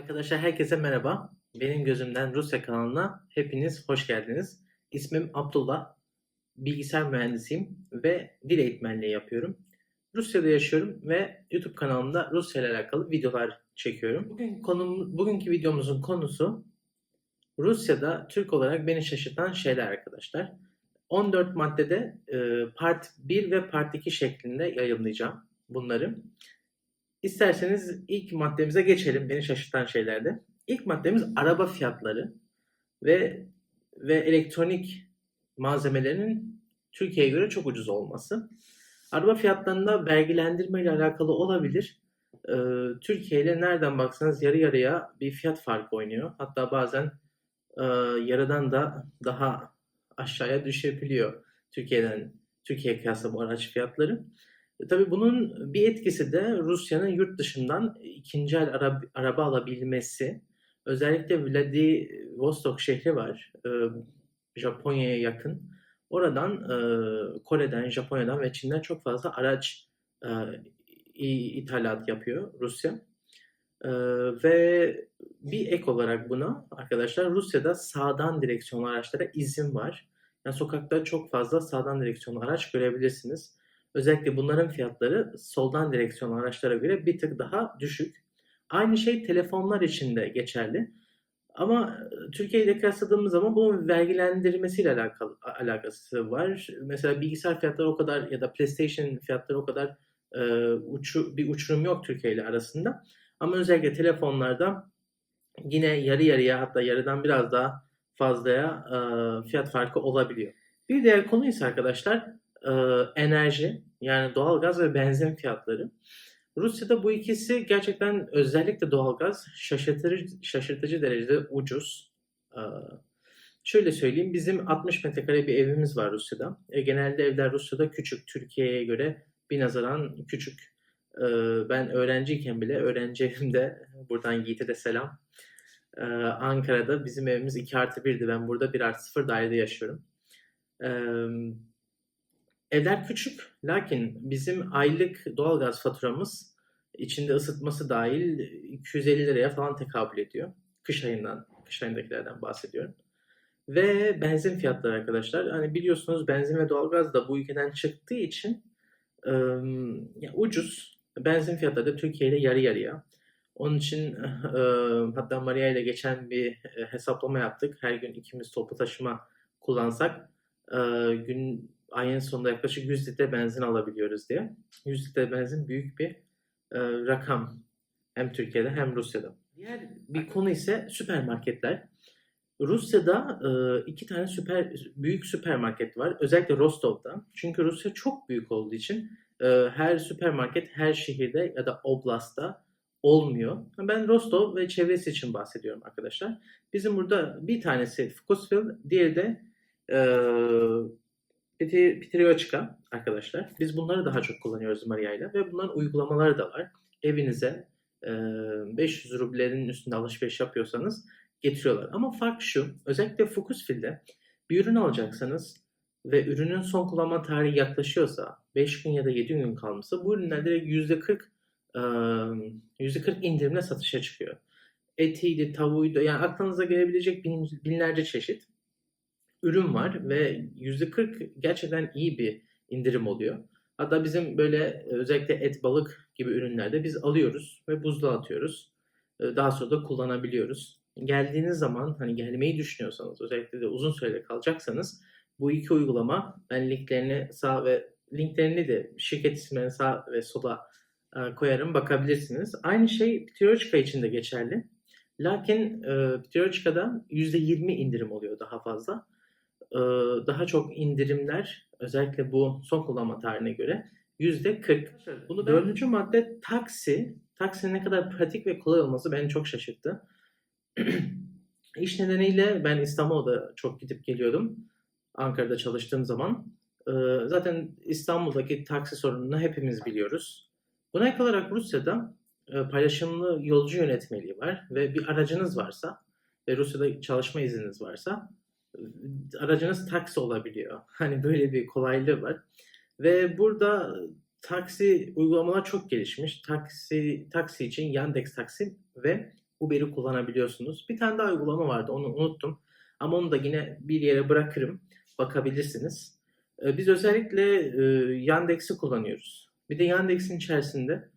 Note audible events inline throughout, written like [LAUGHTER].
Arkadaşlar herkese merhaba. Benim gözümden Rusya kanalına hepiniz hoş geldiniz. İsmim Abdullah. Bilgisayar mühendisiyim ve dil eğitmenliği yapıyorum. Rusya'da yaşıyorum ve YouTube kanalımda Rusya ile alakalı videolar çekiyorum. Bugün konum, bugünkü videomuzun konusu Rusya'da Türk olarak beni şaşırtan şeyler arkadaşlar. 14 maddede e, part 1 ve part 2 şeklinde yayınlayacağım bunları. İsterseniz ilk maddemize geçelim. Beni şaşırtan şeylerde. İlk maddemiz araba fiyatları ve ve elektronik malzemelerinin Türkiye'ye göre çok ucuz olması. Araba fiyatlarında vergilendirme ile alakalı olabilir. Ee, Türkiye ile nereden baksanız yarı yarıya bir fiyat farkı oynuyor. Hatta bazen e, yarıdan da daha aşağıya düşebiliyor Türkiye'den Türkiye kıyasla bu araç fiyatları. E, Tabii bunun bir etkisi de Rusya'nın yurt dışından ikinci el araba, alabilmesi. Özellikle Vladivostok şehri var, e, Japonya'ya yakın. Oradan e, Kore'den, Japonya'dan ve Çin'den çok fazla araç ithalat yapıyor Rusya. Ve bir ek olarak buna arkadaşlar Rusya'da sağdan direksiyonlu araçlara izin var. Yani sokakta çok fazla sağdan direksiyonlu araç görebilirsiniz. Özellikle bunların fiyatları soldan direksiyonlu araçlara göre bir tık daha düşük. Aynı şey telefonlar için de geçerli. Ama e, Türkiye ile kıyasladığımız zaman bunun vergilendirmesiyle alakalı alakası var. Mesela bilgisayar fiyatları o kadar ya da PlayStation fiyatları o kadar e, uçu, bir uçurum yok Türkiye ile arasında. Ama özellikle telefonlarda yine yarı yarıya hatta yarıdan biraz daha fazlaya e, fiyat farkı olabiliyor. Bir diğer konu ise arkadaşlar e, enerji yani doğalgaz ve benzin fiyatları. Rusya'da bu ikisi gerçekten özellikle doğalgaz şaşırtıcı, şaşırtıcı derecede ucuz. E, şöyle söyleyeyim bizim 60 metrekare bir evimiz var Rusya'da. E, genelde evler Rusya'da küçük Türkiye'ye göre bir nazaran küçük. E, ben öğrenciyken bile öğrenci evimde buradan Yiğit'e de selam. E, Ankara'da bizim evimiz 2 artı 1'di. Ben burada 1 artı 0 dairede yaşıyorum. Eee Evler küçük, lakin bizim aylık doğalgaz faturamız içinde ısıtması dahil 250 liraya falan tekabül ediyor. Kış ayından, kış ayındakilerden bahsediyorum. Ve benzin fiyatları arkadaşlar. Hani biliyorsunuz benzin ve doğalgaz da bu ülkeden çıktığı için ya ucuz. Benzin fiyatları da Türkiye ile yarı yarıya. Onun için [LAUGHS] ım, hatta Maria ile geçen bir e, hesaplama yaptık. Her gün ikimiz toplu taşıma kullansak e, gün ayın sonunda yaklaşık 100 litre benzin alabiliyoruz diye. 100 litre benzin büyük bir e, rakam hem Türkiye'de hem Rusya'da. Diğer bir konu ise süpermarketler. Rusya'da e, iki tane süper büyük süpermarket var. Özellikle Rostov'da. Çünkü Rusya çok büyük olduğu için e, her süpermarket her şehirde ya da oblast'ta olmuyor. Ben Rostov ve çevresi için bahsediyorum arkadaşlar. Bizim burada bir tanesi Fukusville, diğeri de e, Pitriochka arkadaşlar. Biz bunları daha çok kullanıyoruz Maria ile ve bunların uygulamaları da var. Evinize e, 500 rublerin üstünde alışveriş yapıyorsanız getiriyorlar. Ama fark şu, özellikle Focusfield'de bir ürün alacaksanız ve ürünün son kullanma tarihi yaklaşıyorsa, 5 gün ya da 7 gün kalmışsa bu ürünler direkt %40 e, %40 indirimle satışa çıkıyor. Etiydi, tavuğuydu, yani aklınıza gelebilecek bin, binlerce çeşit ürün var ve %40 gerçekten iyi bir indirim oluyor. Hatta bizim böyle özellikle et, balık gibi ürünlerde biz alıyoruz ve buzluğa atıyoruz. Ee, Daha sonra da kullanabiliyoruz. Geldiğiniz zaman hani gelmeyi düşünüyorsanız özellikle de uzun sürede kalacaksanız bu iki uygulama ben linklerini sağ ve linklerini de şirket ismini sağ ve sola e, koyarım bakabilirsiniz. Aynı şey Pitirochka için de geçerli. Lakin e, Pitirochka'da %20 indirim oluyor daha fazla e, daha çok indirimler özellikle bu son kullanma tarihine göre yüzde 40. Bunu dördüncü madde taksi. Taksinin ne kadar pratik ve kolay olması beni çok şaşırttı. [CLEARS THROAT] İş nedeniyle ben İstanbul'da çok gidip geliyordum. Ankara'da çalıştığım zaman. E, zaten İstanbul'daki taksi sorununu hepimiz biliyoruz. Buna ek olarak Rusya'da e, paylaşımlı yolcu yönetmeliği var ve bir aracınız varsa ve Rusya'da çalışma izniniz varsa aracınız taksi olabiliyor. Hani böyle bir kolaylığı var. Ve burada taksi uygulamalar çok gelişmiş. Taksi taksi için Yandex Taksi ve Uber'i kullanabiliyorsunuz. Bir tane daha uygulama vardı onu unuttum. Ama onu da yine bir yere bırakırım. Bakabilirsiniz. Ee, Biz özellikle e, Yandex'i kullanıyoruz. Bir de Yandex'in içerisinde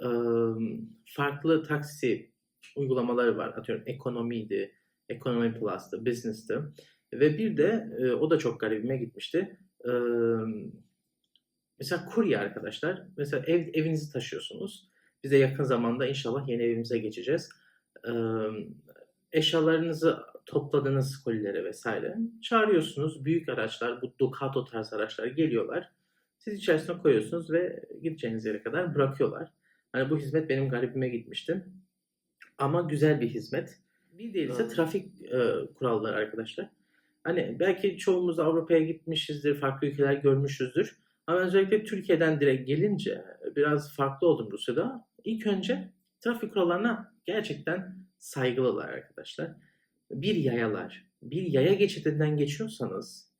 e, farklı taksi uygulamaları var. Atıyorum ekonomiydi, ekonomi plus'tı, business'tı. Ve bir de e, o da çok garibime gitmişti. E, mesela kurye arkadaşlar. Mesela ev, evinizi taşıyorsunuz. Biz de yakın zamanda inşallah yeni evimize geçeceğiz. E, eşyalarınızı topladığınız kolilere vesaire çağırıyorsunuz. Büyük araçlar, bu Ducato tarz araçlar geliyorlar. Siz içerisine koyuyorsunuz ve gideceğiniz yere kadar bırakıyorlar. Hani bu hizmet benim garibime gitmişti. Ama güzel bir hizmet. Bir diğeri ise trafik e, kuralları arkadaşlar. Hani belki çoğumuz Avrupa'ya gitmişizdir, farklı ülkeler görmüşüzdür. Ama özellikle Türkiye'den direkt gelince biraz farklı oldum Rusya'da. İlk önce trafik kurallarına gerçekten saygılılar arkadaşlar. Bir yayalar, bir yaya geçidinden geçiyorsanız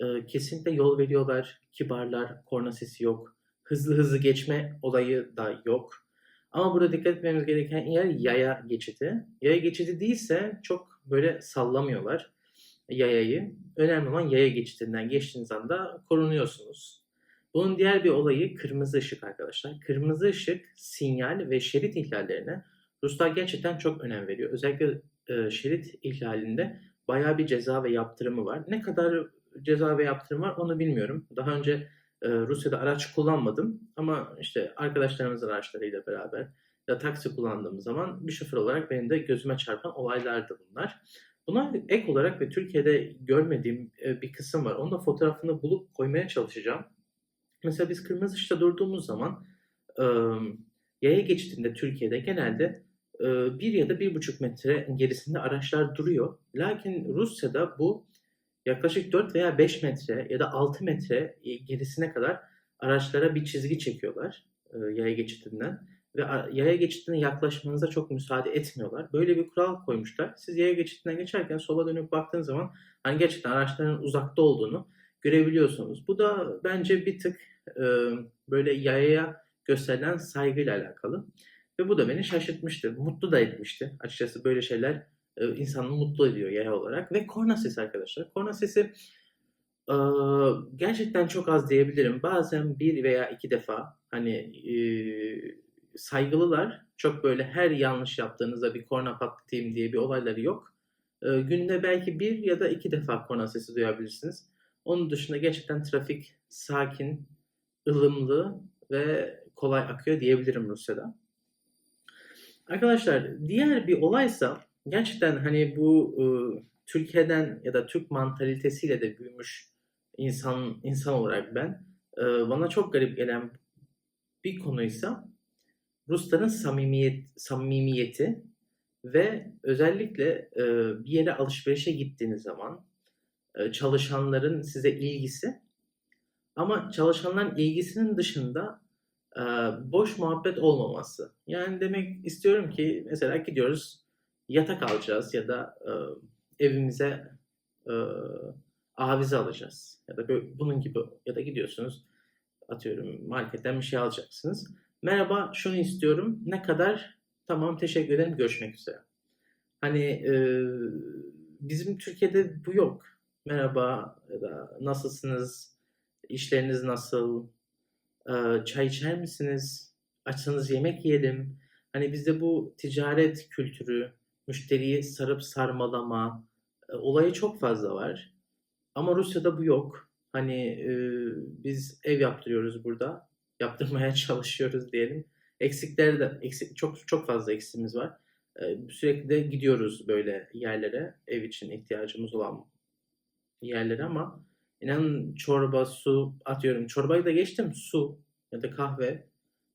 e, kesinlikle yol veriyorlar, kibarlar, korna sesi yok. Hızlı hızlı geçme olayı da yok. Ama burada dikkat etmemiz gereken yer yaya geçidi. Yaya geçidi değilse çok böyle sallamıyorlar yayayı. Önemli olan yaya geçidinden geçtiğiniz anda korunuyorsunuz. Bunun diğer bir olayı kırmızı ışık arkadaşlar. Kırmızı ışık, sinyal ve şerit ihlallerine Ruslar gerçekten çok önem veriyor. Özellikle e, şerit ihlalinde bayağı bir ceza ve yaptırımı var. Ne kadar ceza ve yaptırım var onu bilmiyorum. Daha önce e, Rusya'da araç kullanmadım ama işte arkadaşlarımızın araçlarıyla beraber ya taksi kullandığımız zaman bir şoför olarak benim de gözüme çarpan olaylardı bunlar. Buna ek olarak ve Türkiye'de görmediğim e, bir kısım var. Onun da fotoğrafını bulup koymaya çalışacağım. Mesela biz kırmızı ışıkta durduğumuz zaman e, yaya geçtiğinde Türkiye'de genelde e, bir ya da bir buçuk metre gerisinde araçlar duruyor. Lakin Rusya'da bu yaklaşık 4 veya 5 metre ya da 6 metre gerisine kadar araçlara bir çizgi çekiyorlar e, yaya geçidinden ve yaya geçidine yaklaşmanıza çok müsaade etmiyorlar. Böyle bir kural koymuşlar. Siz yaya geçidinden geçerken sola dönüp baktığınız zaman hani gerçekten araçların uzakta olduğunu görebiliyorsunuz. Bu da bence bir tık e, böyle yayaya gösterilen saygıyla alakalı. Ve bu da beni şaşırtmıştı. Mutlu da etmişti. Açıkçası böyle şeyler e, insanı mutlu ediyor yaya olarak. Ve korna sesi arkadaşlar. Korna sesi e, gerçekten çok az diyebilirim. Bazen bir veya iki defa hani e, saygılılar. Çok böyle her yanlış yaptığınızda bir korna patlatayım diye bir olayları yok. E, günde belki bir ya da iki defa korna sesi duyabilirsiniz. Onun dışında gerçekten trafik sakin, ılımlı ve kolay akıyor diyebilirim Rusya'da. Arkadaşlar diğer bir olaysa gerçekten hani bu e, Türkiye'den ya da Türk mantalitesiyle de büyümüş insan insan olarak ben e, bana çok garip gelen bir konuysa Rusların samimiyet samimiyeti ve özellikle e, bir yere alışverişe gittiğiniz zaman e, çalışanların size ilgisi ama çalışanların ilgisinin dışında e, boş muhabbet olmaması. Yani demek istiyorum ki mesela gidiyoruz yatak alacağız ya da e, evimize e, avize alacağız ya da böyle, bunun gibi ya da gidiyorsunuz atıyorum marketten bir şey alacaksınız. Merhaba şunu istiyorum ne kadar tamam teşekkür ederim görüşmek üzere. Hani e, bizim Türkiye'de bu yok. Merhaba ya da nasılsınız? İşleriniz nasıl? Ee, çay içer misiniz? Açsanız yemek yiyelim. Hani bizde bu ticaret kültürü, müşteriyi sarıp sarmalama e, olayı çok fazla var. Ama Rusya'da bu yok. Hani e, biz ev yaptırıyoruz burada Yaptırmaya çalışıyoruz [LAUGHS] diyelim. Eksikleri de eksik çok çok fazla eksiğimiz var. E, sürekli de gidiyoruz böyle yerlere ev için ihtiyacımız olan yerlere ama İnanın çorba, su atıyorum. Çorbayı da geçtim. Su ya da kahve.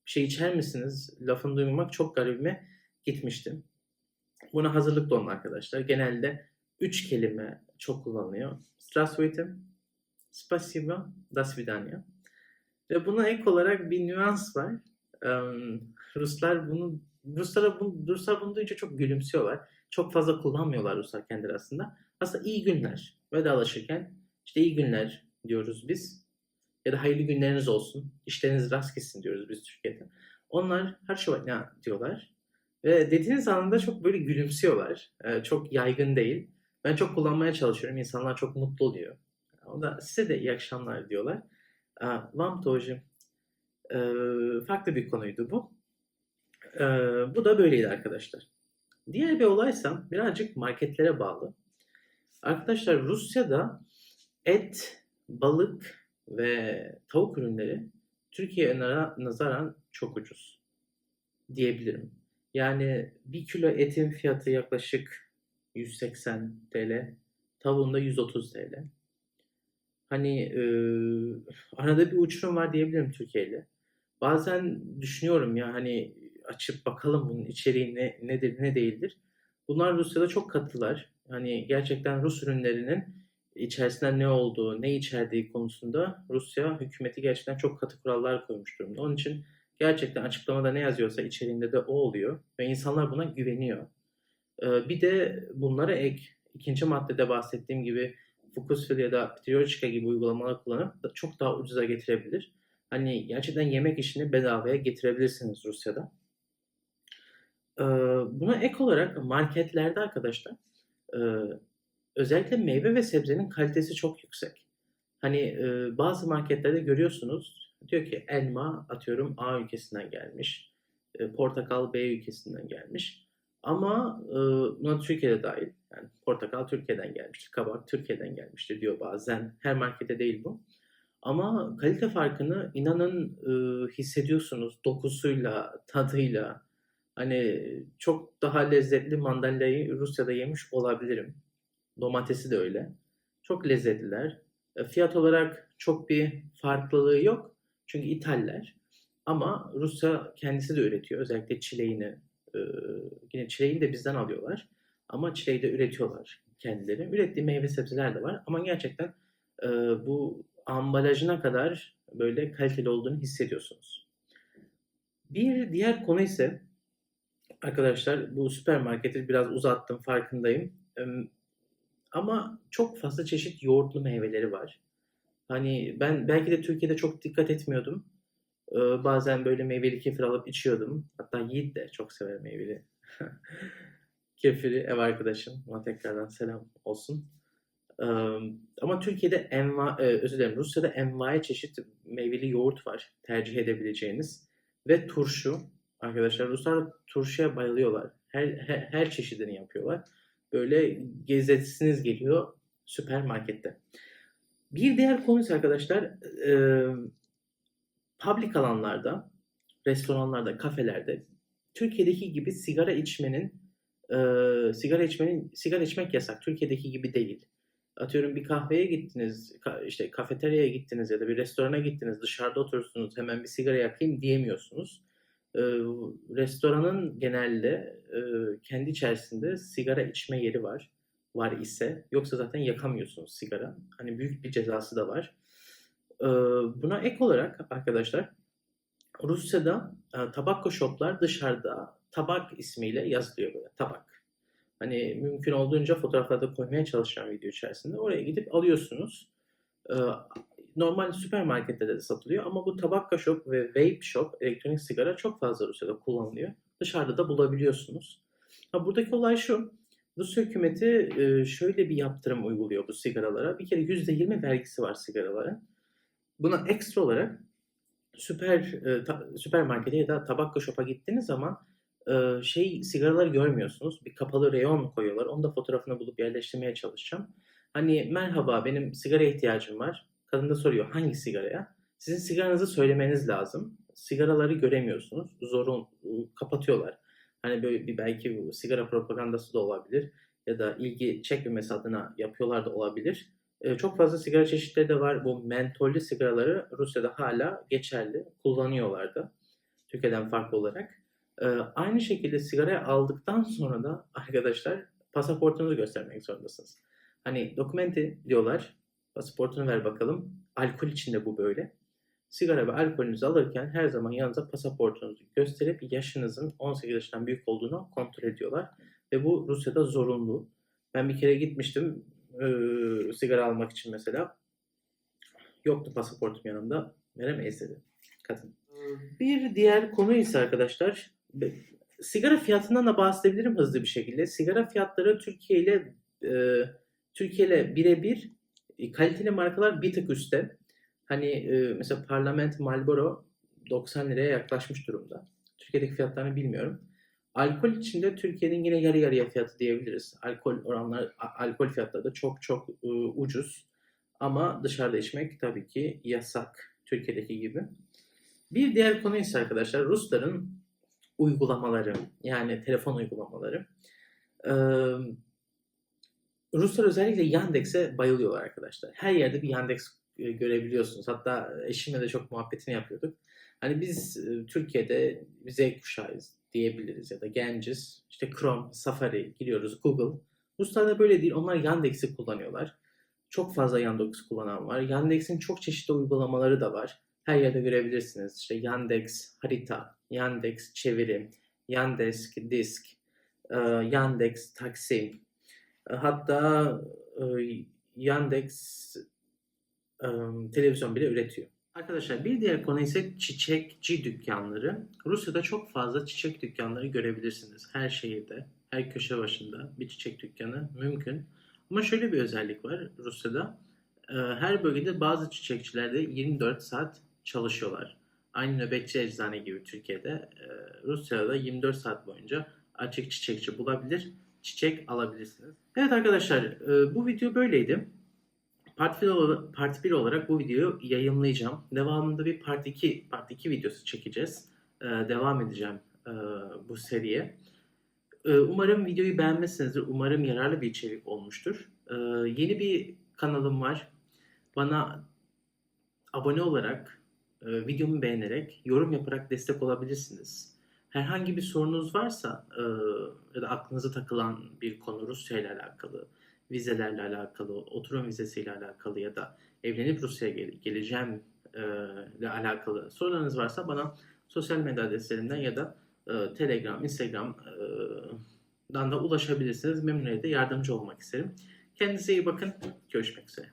Bir şey içer misiniz? Lafını duymamak çok garibime gitmiştim. Buna hazırlıklı olun arkadaşlar. Genelde üç kelime çok kullanılıyor. Здравствуйте, спасибо, до свидания. Ve buna ek olarak bir nüans var. Ruslar bunu Ruslara bunu, Ruslar bunu duyunca çok gülümsüyorlar. Çok fazla kullanmıyorlar Ruslar kendi arasında. Aslında iyi günler. Vedalaşırken işte iyi günler diyoruz biz. Ya da hayırlı günleriniz olsun. İşleriniz rast gitsin diyoruz biz Türkiye'de. Onlar her şey ne diyorlar. Ve dediğiniz anda çok böyle gülümsüyorlar. Çok yaygın değil. Ben çok kullanmaya çalışıyorum. İnsanlar çok mutlu oluyor. O da size de iyi akşamlar diyorlar. Ee, Vam Tojim. Ee, farklı bir konuydu bu. Ee, bu da böyleydi arkadaşlar. Diğer bir olaysa birazcık marketlere bağlı. Arkadaşlar Rusya'da et, balık ve tavuk ürünleri Türkiye'ye nazaran çok ucuz diyebilirim. Yani bir kilo etin fiyatı yaklaşık 180 TL, tavuğun da 130 TL. Hani e, arada bir uçurum var diyebilirim Türkiye ile. Bazen düşünüyorum ya hani açıp bakalım bunun içeriği ne, nedir ne değildir. Bunlar Rusya'da çok katılar. Hani gerçekten Rus ürünlerinin içerisinden ne olduğu, ne içerdiği konusunda Rusya hükümeti gerçekten çok katı kurallar koymuş durumda. Onun için gerçekten açıklamada ne yazıyorsa içeriğinde de o oluyor ve insanlar buna güveniyor. Bir de bunlara ek ikinci maddede bahsettiğim gibi Fukusfil ya da Ptriochka gibi uygulamalar kullanıp çok daha ucuza getirebilir. Hani gerçekten yemek işini bedavaya getirebilirsiniz Rusya'da. Ee, buna ek olarak marketlerde arkadaşlar e, özellikle meyve ve sebzenin kalitesi çok yüksek. Hani e, bazı marketlerde görüyorsunuz diyor ki elma atıyorum A ülkesinden gelmiş, e, portakal B ülkesinden gelmiş. Ama e, buna Türkiye'de dahil. Yani portakal Türkiye'den gelmiştir, kabak Türkiye'den gelmiştir diyor bazen. Her markete değil bu. Ama kalite farkını inanın e, hissediyorsunuz dokusuyla, tadıyla. Hani çok daha lezzetli mandalinayı Rusya'da yemiş olabilirim. Domatesi de öyle. Çok lezzetliler. E, Fiyat olarak çok bir farklılığı yok. Çünkü ithaller. Ama Rusya kendisi de üretiyor. Özellikle çileğini. E, Yine çileğini de bizden alıyorlar. Ama çileği de üretiyorlar kendileri. Ürettiği meyve sebzeler de var. Ama gerçekten e, bu ambalajına kadar böyle kaliteli olduğunu hissediyorsunuz. Bir diğer konu ise arkadaşlar bu süpermarketi biraz uzattım farkındayım. Ama çok fazla çeşit yoğurtlu meyveleri var. Hani ben belki de Türkiye'de çok dikkat etmiyordum. Ee, bazen böyle meyveli kefir alıp içiyordum. Hatta Yiğit de çok sever meyveli [LAUGHS] kefiri ev arkadaşım. Ona tekrardan selam olsun. Ee, ama Türkiye'de enva, e, özür dilerim Rusya'da envai çeşit meyveli yoğurt var tercih edebileceğiniz. Ve turşu. Arkadaşlar Ruslar turşuya bayılıyorlar. Her, her, her çeşidini yapıyorlar. Böyle gezesiniz geliyor süpermarkette. Bir diğer konu arkadaşlar e, public alanlarda, restoranlarda, kafelerde Türkiye'deki gibi sigara içmenin e, sigara içmenin sigara içmek yasak. Türkiye'deki gibi değil. Atıyorum bir kahveye gittiniz, ka- işte kafeteryaya gittiniz ya da bir restorana gittiniz, dışarıda oturursunuz, hemen bir sigara yakayım diyemiyorsunuz. E, restoranın genelde e, kendi içerisinde sigara içme yeri var. Var ise yoksa zaten yakamıyorsunuz sigara. Hani büyük bir cezası da var. E, buna ek olarak arkadaşlar Rusya'da e, tabakko shoplar dışarıda tabak ismiyle yazılıyor böyle tabak. Hani mümkün olduğunca fotoğraflarda koymaya çalışacağım video içerisinde. Oraya gidip alıyorsunuz. E, normal süpermarkette de satılıyor ama bu tabakka shop ve vape shop elektronik sigara çok fazla Rusya'da kullanılıyor. Dışarıda da bulabiliyorsunuz. Ha, buradaki olay şu. Rusya hükümeti e, şöyle bir yaptırım uyguluyor bu sigaralara. Bir kere %20 vergisi var sigaralara. Buna ekstra olarak süper e, ta- süpermarkete ya da tabakka shop'a gittiğiniz zaman e, şey sigaraları görmüyorsunuz. Bir kapalı reyon koyuyorlar. Onu da fotoğrafını bulup yerleştirmeye çalışacağım. Hani merhaba benim sigara ihtiyacım var. Kadın da soruyor hangi sigaraya? Sizin sigaranızı söylemeniz lazım. Sigaraları göremiyorsunuz. Zorun kapatıyorlar. Hani böyle bir belki sigara propagandası da olabilir ya da ilgi çekmemesi adına yapıyorlar da olabilir. E, çok fazla sigara çeşitleri de var. Bu mentollü sigaraları Rusya'da hala geçerli. Kullanıyorlar da. Türkiye'den farklı olarak. E, aynı şekilde sigarayı aldıktan sonra da arkadaşlar pasaportunuzu göstermek zorundasınız. Hani dokumenti diyorlar. Pasaportunu ver bakalım. Alkol içinde bu böyle. Sigara ve alkolünüzü alırken her zaman yanınıza pasaportunuzu gösterip yaşınızın 18 yaşından büyük olduğunu kontrol ediyorlar. Ve bu Rusya'da zorunlu. Ben bir kere gitmiştim e, sigara almak için mesela. Yoktu pasaportum yanımda. Veremeyiz dedi kadın. Bir diğer konu ise arkadaşlar sigara fiyatından da bahsedebilirim hızlı bir şekilde. Sigara fiyatları Türkiye ile e, Türkiye ile birebir e, kaliteli markalar bir tık üstte. Hani e, mesela Parlament Marlboro 90 liraya yaklaşmış durumda. Türkiye'deki fiyatlarını bilmiyorum. Alkol içinde Türkiye'nin yine yarı yarıya fiyatı diyebiliriz. Alkol oranlar, a- alkol fiyatları da çok çok e, ucuz. Ama dışarıda içmek tabii ki yasak Türkiye'deki gibi. Bir diğer konu ise arkadaşlar Rusların uygulamaları yani telefon uygulamaları. Ee, Ruslar özellikle Yandex'e bayılıyorlar arkadaşlar. Her yerde bir Yandex e, görebiliyorsunuz. Hatta eşimle de çok muhabbetini yapıyorduk. Hani biz e, Türkiye'de Z kuşağıyız diyebiliriz ya da genciz. İşte Chrome, Safari giriyoruz, Google. Ruslarda böyle değil. Onlar Yandex'i kullanıyorlar. Çok fazla Yandex kullanan var. Yandex'in çok çeşitli uygulamaları da var. Her yerde görebilirsiniz. İşte Yandex Harita, Yandex Çeviri, Yandex Disk, e, Yandex Taksi. E, Hatta e, Yandex televizyon bile üretiyor. Arkadaşlar bir diğer konu ise çiçekçi dükkanları. Rusya'da çok fazla çiçek dükkanları görebilirsiniz. Her şehirde, her köşe başında bir çiçek dükkanı mümkün. Ama şöyle bir özellik var Rusya'da. Ee, Her bölgede bazı çiçekçiler de 24 saat çalışıyorlar. Aynı nöbetçi eczane gibi Türkiye'de. e, Rusya'da 24 saat boyunca açık çiçekçi bulabilir, çiçek alabilirsiniz. Evet arkadaşlar e, bu video böyleydi. Part 1, olarak, part 1 olarak bu videoyu yayınlayacağım. Devamında bir part 2, part 2 videosu çekeceğiz. Ee, devam edeceğim e, bu seriye. Ee, umarım videoyu beğenmişsinizdir. Umarım yararlı bir içerik olmuştur. Ee, yeni bir kanalım var. Bana abone olarak, e, videomu beğenerek, yorum yaparak destek olabilirsiniz. Herhangi bir sorunuz varsa e, ya da aklınıza takılan bir konu Rusya ile alakalı, vizelerle alakalı, oturum vizesiyle alakalı ya da evlenip Rusya'ya gel- geleceğim e, ile alakalı sorularınız varsa bana sosyal medya adreslerimden ya da e, Telegram, Instagram'dan da ulaşabilirsiniz. Memnuniyetle yardımcı olmak isterim. Kendinize iyi bakın. Görüşmek üzere.